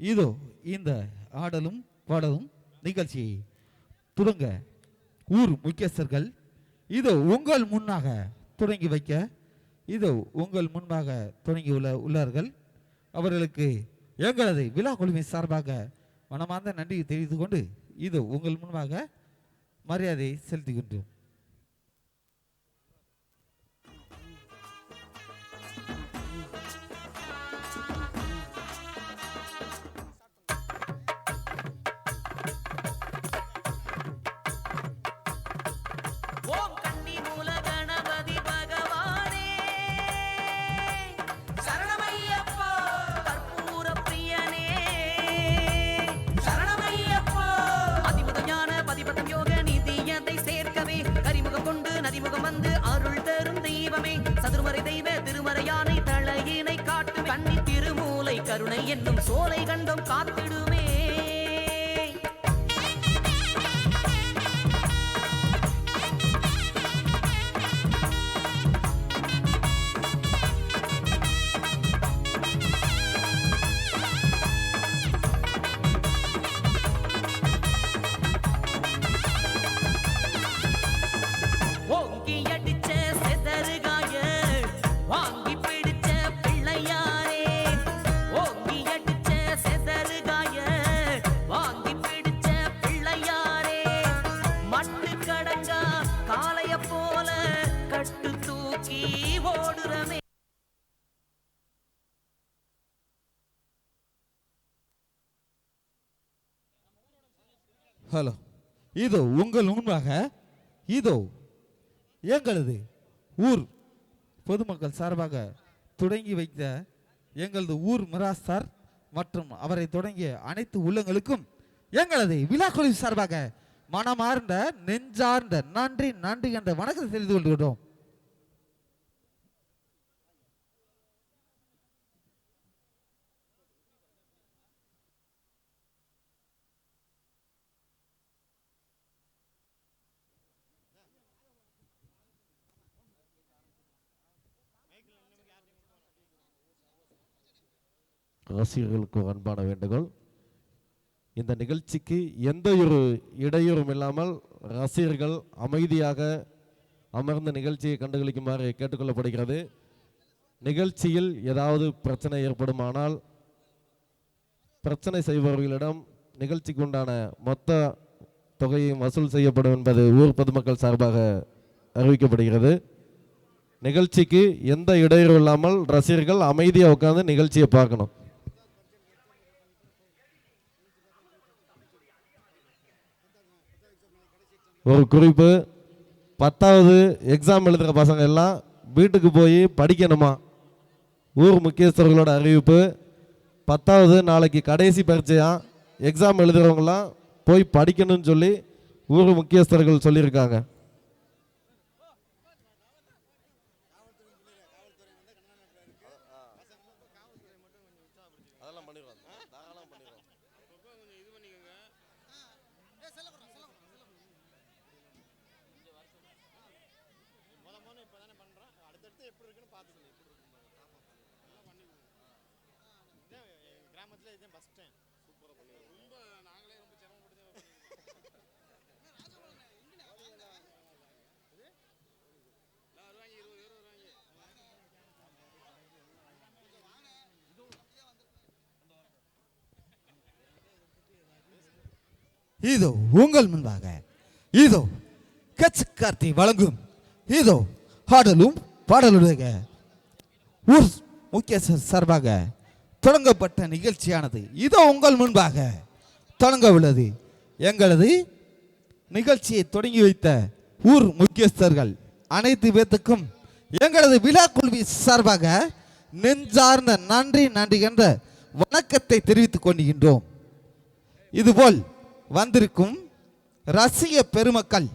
இதோ இந்த ஆடலும் பாடலும் நிகழ்ச்சியை துவங்க ஊர் முக்கியஸ்தர்கள் இதோ உங்கள் முன்னாக தொடங்கி வைக்க இதோ உங்கள் முன்பாக தொடங்கி உள்ள உள்ளார்கள். அவர்களுக்கு எங்களது விழா குழுவின் சார்பாக மனமார்ந்த நன்றியை தெரிவித்து கொண்டு இதோ உங்கள் முன்பாக மரியாதையை செலுத்துகின்றோம். அருள் தரும் தெய்வமே. சதுர்மறை தெய்வ திருமறையானை தலையினை காட்டு கண்ணி திருமூலை கருணை என்னும் சோலை கண்டம் காத்திடுமே. கட்டு தூக்கி ஓடுறமே. ஹலோ இதோ உங்கள் முன்பாக இதோ எங்களது ஊர் பொதுமக்கள் சார்பாக தொடங்கி வைத்த எங்களது ஊர் மிராஸ்தார் மற்றும் அவரை தொடங்கிய அனைத்து உள்ளங்களுக்கும் எங்களது விழாக்குழு சார்பாக மனமார்ந்த நெஞ்சார்ந்த நன்றி நன்றி என்ற வணக்கத்தை தெரிந்து கொள்கிறோம். ரசிகர்களுக்கு அன்பான வேண்டுகோள். இந்த நிகழ்ச்சிக்கு எந்த ஒரு இடையூறும் இல்லாமல் ரசிகர்கள் அமைதியாக அமர்ந்த நிகழ்ச்சியை கண்டுகளிக்குமாறு கேட்டுக்கொள்ளப்படுகிறது. நிகழ்ச்சியில் ஏதாவது பிரச்சனை ஏற்படுமானால் பிரச்சனை செய்பவர்களிடம் நிகழ்ச்சிக்கு உண்டான மொத்த தொகையும் வசூல் செய்யப்படும் என்பது ஊர் பொதுமக்கள் சார்பாக அறிவிக்கப்படுகிறது. நிகழ்ச்சிக்கு எந்த இடையூறு இல்லாமல் ரசிகர்கள் அமைதியாக உட்கார்ந்து நிகழ்ச்சியை பார்க்கணும். ஒரு குறிப்பு. பத்தாவது எக்ஸாம் எழுதுகிற பசங்க எல்லாம் வீட்டுக்கு போய் படிக்கணுமா? ஊர் முக்கியஸ்தர்களோட அறிவிப்பு. பத்தாவது நாளைக்கு கடைசி பரீட்சையாக எக்ஸாம் எழுதுகிறவங்களாம் போய் படிக்கணும்னு சொல்லி ஊர் முக்கியஸ்தர்கள் சொல்லியிருக்காங்க. அதெல்லாம் பண்ணிடுவாங்க. தாராளமாக பண்ணிடுவோம் இதோ உங்கள் முன்பாக இதோ கட்சி கார்த்தி வழங்கும் இதோ ஹாடலும் பாடலுடைய ஊர் முக்கியஸ்தர் சார்பாக தொடங்கப்பட்ட நிகழ்ச்சியானது. இதோ உங்கள் முன்பாக தொடங்க உள்ளது எங்களது நிகழ்ச்சியை தொடங்கி வைத்த ஊர் முக்கியஸ்தர்கள் அனைத்து பேத்துக்கும் எங்களது விழா குழுவி சார்பாக நெஞ்சார்ந்த நன்றி நன்றி என்ற வணக்கத்தை தெரிவித்துக் கொண்டிருக்கின்றோம் இதுபோல் வந்திருக்கும் ரசிக பெருமக்கள்